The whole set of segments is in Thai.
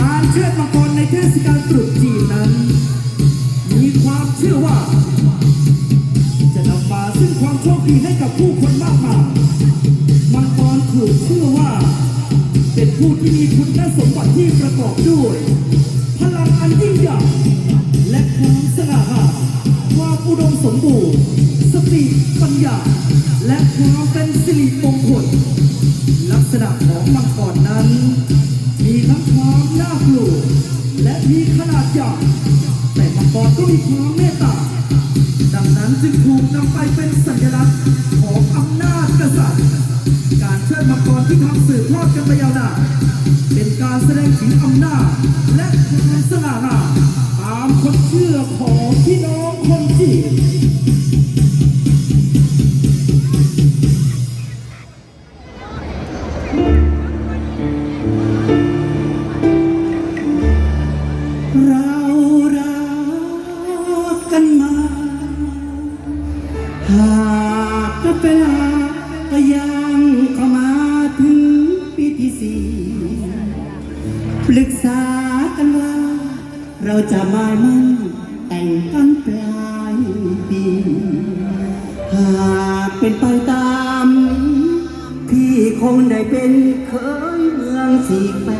การเชื่ดมังกรในเทศกาลตรุษจีนนั้น มีความเชื่อว่า จะนำมาซึ่งความโชคดีให้กับผู้คนมากมายมังกรถูกเชื่อว่า เป็นผู้ที่มีคุณสมบัติที่ประกอบด้วย พลังอันยิ่งใหญ่และความสง่าหาความอุดมสมบูรณ์ สติปัญญา และความเป็นสิริมงคล ลักษณะของมังกรนั้น มีทั้งความน่ากลัวและมีขนาดใหญ่แต่มังกรก็มีความเมตตา ดังนั้นจึงถูกนำไปเป็นสัญลักษณ์ของอำนาจ หน้า และความสง่าตามความเชื่อของพี่น้องคนจีน เราจะมามั่นแต่งกันปลายปีหากเป็นไปตามพี่คงได้เป็นเคยเมืองสีแปร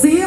สี